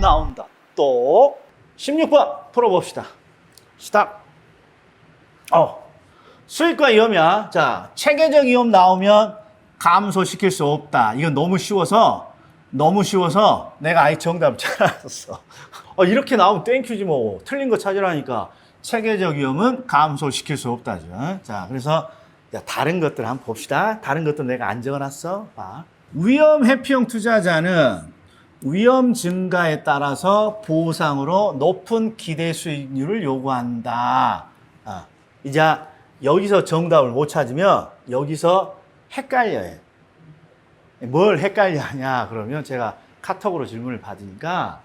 나온다. 또 16번 풀어봅시다. 스탑. 어. 수익과 위험이야. 자, 체계적 위험 나오면 감소시킬 수 없다. 이건 너무 쉬워서 너무 쉬워서 내가 아예 정답을 찾았어. 어, 이렇게 나오면 땡큐지 뭐. 틀린 거 찾으라니까. 체계적 위험은 감소시킬 수 없다죠. 자, 그래서 야, 다른 것들 한번 봅시다. 다른 것도 내가 안 적어놨어. 봐. 위험 회피형 투자자는 위험 증가에 따라서 보상으로 높은 기대 수익률을 요구한다. 아, 이제 여기서 정답을 못 찾으면 여기서 헷갈려요. 뭘 헷갈려 하냐 그러면 제가 카톡으로 질문을 받으니까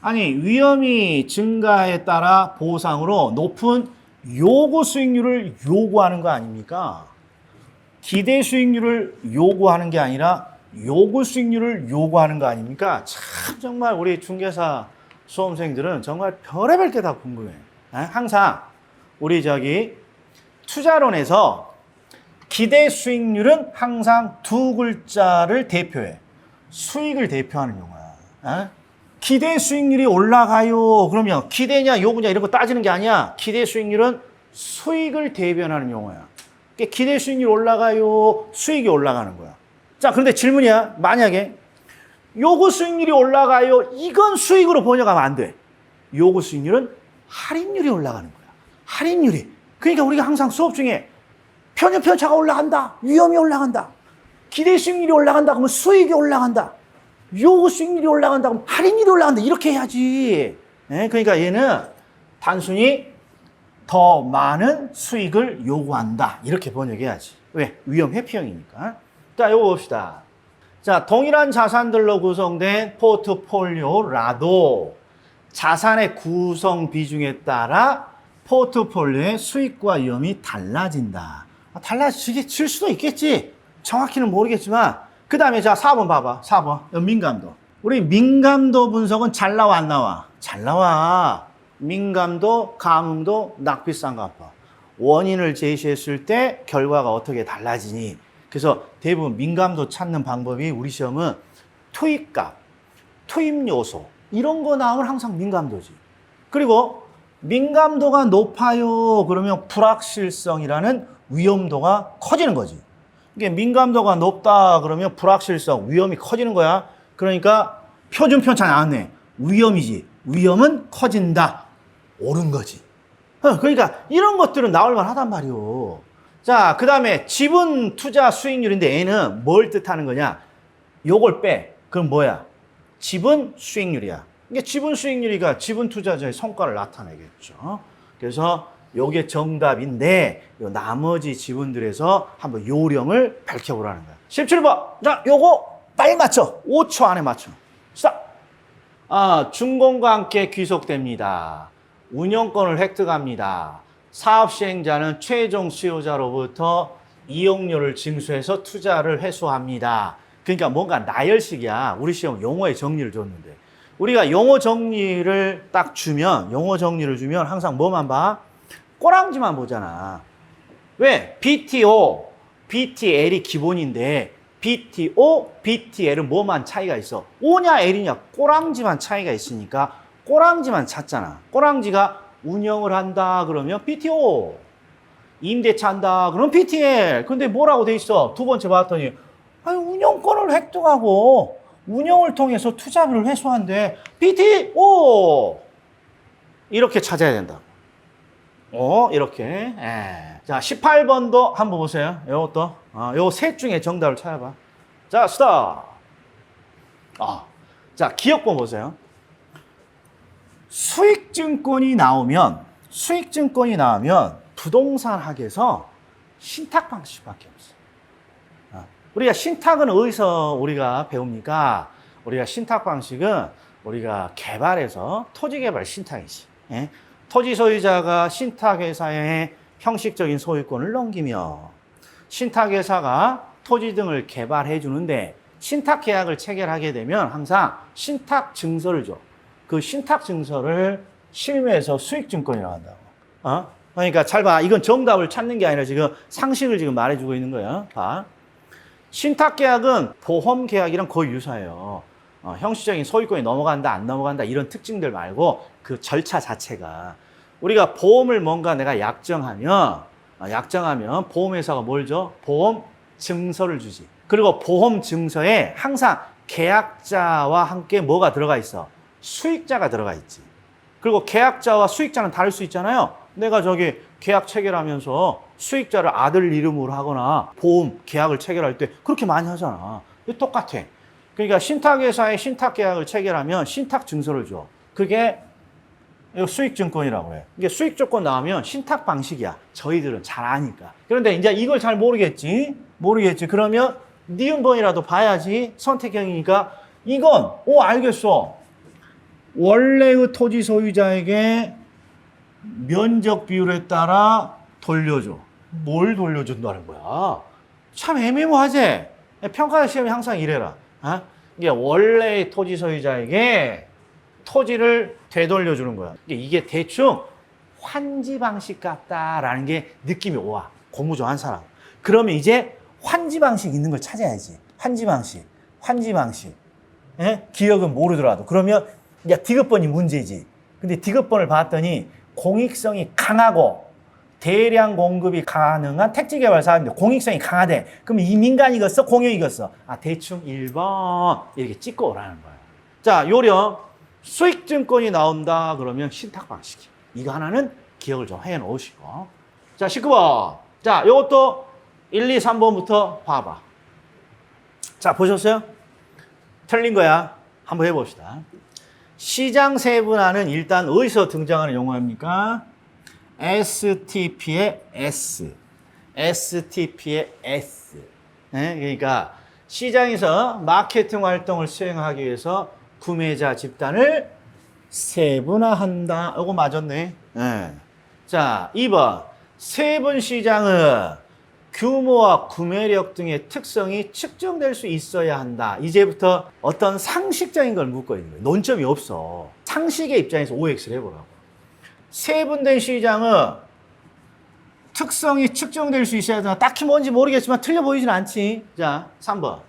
아니 위험이 증가에 따라 보상으로 높은 요구 수익률을 요구하는 거 아닙니까? 기대 수익률을 요구하는 게 아니라 요구 수익률을 요구하는 거 아닙니까? 참 정말 우리 중개사 수험생들은 정말 별의별 게 다 궁금해. 요 항상 우리 저기 투자론에서 기대 수익률은 항상 두 글자를 대표해. 수익을 대표하는 용어야. 어? 기대 수익률이 올라가요. 그러면 기대냐 요구냐 이런 거 따지는 게 아니야. 기대 수익률은 수익을 대변하는 용어야. 그러니까 기대 수익률 올라가요. 수익이 올라가는 거야. 자, 그런데 질문이야. 만약에 요구 수익률이 올라가요. 이건 수익으로 번역하면 안 돼. 요구 수익률은 할인율이 올라가는 거야. 할인율이. 그러니까 우리가 항상 수업 중에 편협 편차가 올라간다. 위험이 올라간다. 기대 수익률이 올라간다. 그러면 수익이 올라간다. 요구 수익률이 올라간다. 그러면 할인율이 올라간다. 이렇게 해야지. 예, 그러니까 얘는 단순히 더 많은 수익을 요구한다. 이렇게 번역해야지. 왜? 위험 회피형이니까. 자, 요거 봅시다. 자, 동일한 자산들로 구성된 포트폴리오라도 자산의 구성 비중에 따라 포트폴리오의 수익과 위험이 달라진다. 아, 달라질 수도 있겠지. 정확히는 모르겠지만. 그 다음에 자, 4번 봐봐. 4번. 민감도. 우리 민감도 분석은 잘 나와, 안 나와? 잘 나와. 민감도, 감흥도, 낙비쌍 가파. 원인을 제시했을 때 결과가 어떻게 달라지니? 그래서 대부분 민감도 찾는 방법이 우리 시험은 투입값, 투입 요소 이런 거 나오면 항상 민감도지. 그리고 민감도가 높아요. 그러면 불확실성이라는 위험도가 커지는 거지. 이게 민감도가 높다 그러면 불확실성, 위험이 커지는 거야. 그러니까 표준 편차 나왔네. 위험이지. 위험은 커진다. 옳은 거지. 어, 그러니까 이런 것들은 나올 만하단 말이오. 자, 그 다음에 지분 투자 수익률인데 얘는 뭘 뜻하는 거냐? 요걸 빼. 그럼 뭐야? 지분 수익률이야. 이게 지분 수익률이가 지분 투자자의 성과를 나타내겠죠. 그래서 요게 정답인데 요 나머지 지분들에서 한번 요령을 밝혀보라는 거야. 17번. 자, 요거 빨리 맞춰. 5초 안에 맞춰. 스탑. 아, 준공과 함께 귀속됩니다. 운영권을 획득합니다. 사업 시행자는 최종 수요자로부터 이용료를 징수해서 투자를 회수합니다. 그러니까 뭔가 나열식이야. 우리 시험 용어의 정리를 줬는데. 우리가 용어 정리를 딱 주면, 용어 정리를 주면 항상 뭐만 봐? 꼬랑지만 보잖아. 왜? BTO, BTL이 기본인데, BTO, BTL은 뭐만 차이가 있어? O냐 L이냐 꼬랑지만 차이가 있으니까 꼬랑지만 찾잖아. 꼬랑지가 운영을 한다 그러면 BTO. 임대차 한다 그러면 BTL. 근데 뭐라고 돼 있어? 두 번째 봤더니 아니 운영권을 획득하고 운영을 통해서 투자비를 회수한대. BTO. 이렇게 찾아야 된다. 어, 이렇게. 에. 자, 18번도 한번 보세요. 요것도. 어, 요셋 중에 정답을 찾아봐. 자, 스탑. 아. 자, 기억번 보세요. 수익증권이 나오면 수익증권이 나오면 부동산 학에서 신탁 방식밖에 없어. 요 우리가 신탁은 어디서 우리가 배웁니까? 우리가 신탁 방식은 우리가 개발해서 토지 개발 신탁이지. 예? 토지 소유자가 신탁 회사에 형식적인 소유권을 넘기며 신탁 회사가 토지 등을 개발해 주는데 신탁 계약을 체결하게 되면 항상 신탁 증서를 줘. 그 신탁 증서를 실무에서 수익증권이라고 한다고. 어? 그러니까 잘 봐. 이건 정답을 찾는 게 아니라 지금 상식을 지금 말해주고 있는 거야. 봐. 신탁 계약은 보험 계약이랑 거의 유사해요. 어, 형식적인 소유권이 넘어간다, 안 넘어간다 이런 특징들 말고 그 절차 자체가 우리가 보험을 뭔가 내가 약정하면 어, 약정하면 보험회사가 뭘 줘? 보험 증서를 주지. 그리고 보험 증서에 항상 계약자와 함께 뭐가 들어가 있어? 수익자가 들어가 있지. 그리고 계약자와 수익자는 다를 수 있잖아요. 내가 저기 계약 체결하면서 수익자를 아들 이름으로 하거나 보험 계약을 체결할 때 그렇게 많이 하잖아. 똑같아. 그러니까 신탁회사에 신탁 계약을 체결하면 신탁 증서를 줘. 그게 수익증권이라고 해. 이게 수익 조건 나오면 신탁 방식이야. 저희들은 잘 아니까. 그런데 이제 이걸 잘 모르겠지? 모르겠지. 그러면 니은번이라도 봐야지. 선택형이니까 이건, 오, 알겠어. 원래의 토지 소유자에게 면적 비율에 따라 돌려줘. 뭘 돌려준다는 거야? 참 애매모하지? 평가 시험이 항상 이래라. 어? 이게 원래의 토지 소유자에게 토지를 되돌려 주는 거야. 이게- 대충 환지 방식 같다라는 게 느낌이 와. 공부 좀한 사람. 그러면 이제 환지 방식 있는 걸 찾아야지. 환지 방식. 환지 방식. 예? 기억은 모르더라도. 그러면 야, 디귿번이 문제지. 근데 디귿번을 봤더니 공익성이 강하고 대량 공급이 가능한 택지 개발 사업인데 공익성이 강하대. 그럼 이 민간이겠어? 공유이겠어? 아, 대충 1번 이렇게 찍고 오라는 거야. 자, 요령 수익증권이 나온다 그러면 신탁 방식이. 이거 하나는 기억을 좀 해 놓으시고. 자, 19번. 자, 요것도 1, 2, 3번부터 봐봐. 자, 보셨어요? 틀린 거야. 한번 해봅시다. 시장 세분화는 일단 어디서 등장하는 용어입니까? STP의 S. STP의 S. 네? 그러니까 시장에서 마케팅 활동을 수행하기 위해서 구매자 집단을 세분화한다. 이거 맞았네. 네. 자, 2번. 세분 시장은 규모와 구매력 등의 특성이 측정될 수 있어야 한다. 이제부터 어떤 상식적인 걸 묻고 있는 거예요. 논점이 없어. 상식의 입장에서 OX를 해보라고. 세분된 시장은 특성이 측정될 수 있어야 된다. 딱히 뭔지 모르겠지만 틀려 보이진 않지. 자, 3번.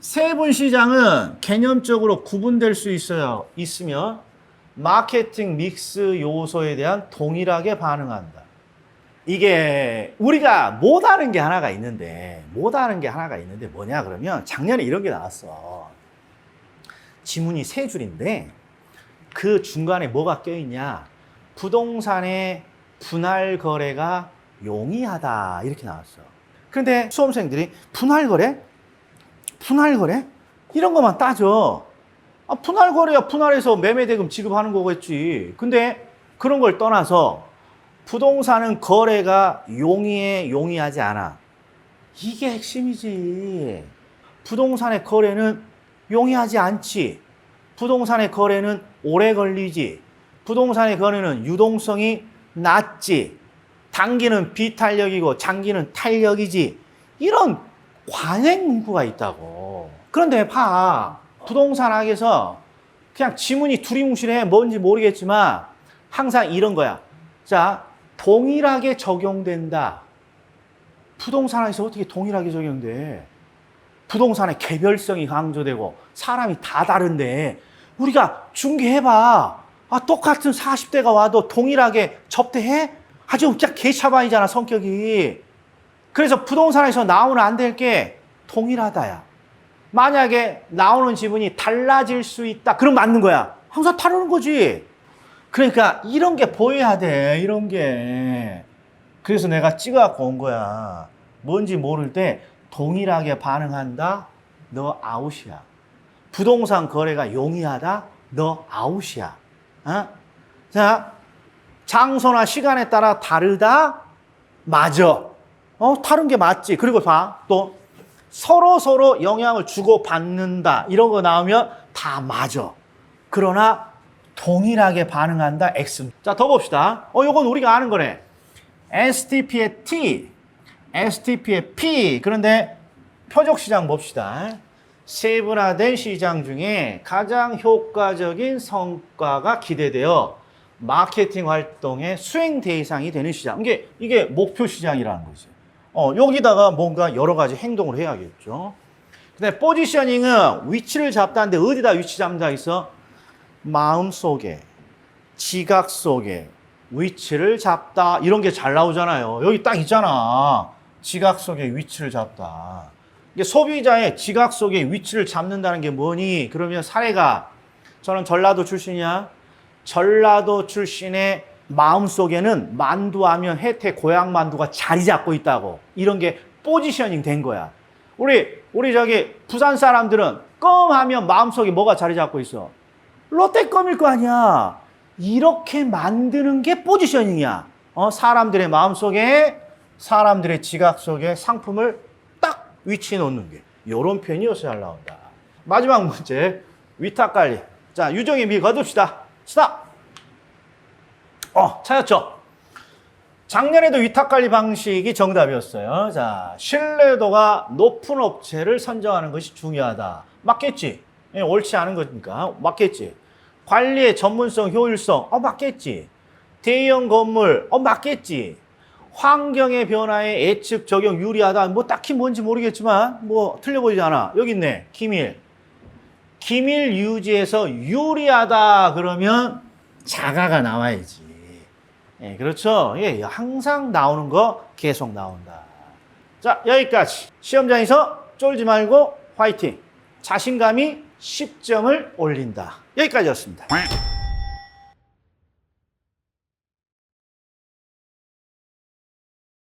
세분 시장은 개념적으로 구분될 수 있어요. 있으며 마케팅 믹스 요소에 대한 동일하게 반응한다. 이게 우리가 못하는 게 하나가 있는데 못하는 게 하나가 있는데 뭐냐 그러면 작년에 이런 게 나왔어. 지문이 세 줄인데 그 중간에 뭐가 껴있냐? 부동산의 분할 거래가 용이하다 이렇게 나왔어. 그런데 수험생들이 분할 거래? 분할 거래? 이런 것만 따져. 아, 분할 거래야 분할해서 매매 대금 지급하는 거겠지. 근데 그런 걸 떠나서 부동산은 거래가 용이해 용이하지 않아. 이게 핵심이지. 부동산의 거래는 용이하지 않지. 부동산의 거래는 오래 걸리지. 부동산의 거래는 유동성이 낮지. 단기는 비탄력이고 장기는 탄력이지. 이런 관행 문구가 있다고. 그런데 봐. 부동산 학에서 그냥 지문이 두리뭉실해. 뭔지 모르겠지만 항상 이런 거야. 자, 동일하게 적용된다. 부동산에서 어떻게 동일하게 적용돼? 부동산의 개별성이 강조되고 사람이 다 다른데 우리가 중개해봐. 아, 똑같은 40대가 와도 동일하게 접대해? 아주 진짜 개차반이잖아, 성격이. 그래서 부동산에서 나오면 안 될 게 동일하다야. 만약에 나오는 지분이 달라질 수 있다. 그럼 맞는 거야. 항상 다르는 거지. 그러니까 이런 게 보여야 돼. 이런 게. 그래서 내가 찍어갖고 온 거야. 뭔지 모를 때 동일하게 반응한다. 너 아웃이야. 부동산 거래가 용이하다. 너 아웃이야. 어? 자, 장소나 시간에 따라 다르다. 맞아. 어, 다른 게 맞지. 그리고 봐. 또 서로 서로 영향을 주고 받는다. 이런 거 나오면 다 맞아. 그러나 동일하게 반응한다. X. 자, 더 봅시다. 어, 요건 우리가 아는 거네. STP의 T, STP의 P. 그런데 표적 시장 봅시다. 세분화된 시장 중에 가장 효과적인 성과가 기대되어 마케팅 활동의 수행 대상이 되는 시장. 이게, 이게 목표 시장이라는 거죠. 어, 여기다가 뭔가 여러 가지 행동을 해야겠죠. 근데 포지셔닝은 위치를 잡다는데 어디다 위치 잡는다 있어? 마음 속에, 지각 속에 위치를 잡다 이런 게 잘 나오잖아요. 여기 딱 있잖아. 지각 속에 위치를 잡다. 이게 소비자의 지각 속에 위치를 잡는다는 게 뭐니? 그러면 사례가 저는 전라도 출신이야. 전라도 출신의 마음 속에는 만두하면 혜태 고향 만두가 자리 잡고 있다고. 이런 게 포지셔닝 된 거야. 우리 우리 저기 부산 사람들은 껌 하면 마음 속에 뭐가 자리 잡고 있어? 롯데 껌일 거 아니야. 이렇게 만드는 게 포지셔닝이야. 어, 사람들의 마음 속에 사람들의 지각 속에 상품을 딱 위치해 놓는 게 이런 표현이어서 잘 나온다. 마지막 문제 위탁 관리. 자 유정의 미 거둡시다. 스탑. 어 찾았죠. 작년에도 위탁 관리 방식이 정답이었어요. 자 신뢰도가 높은 업체를 선정하는 것이 중요하다. 맞겠지? 예, 옳지 않은 거니까 맞겠지. 관리의 전문성, 효율성, 어 맞겠지. 대형 건물, 어 맞겠지. 환경의 변화에 예측 적용 유리하다. 뭐 딱히 뭔지 모르겠지만 뭐 틀려 보이지 않아. 여기 있네. 기밀. 기밀 유지에서 유리하다 그러면 자가가 나와야지. 예, 그렇죠. 예, 항상 나오는 거 계속 나온다. 자, 여기까지. 시험장에서 쫄지 말고 화이팅. 자신감이 10점을 올린다. 여기까지였습니다.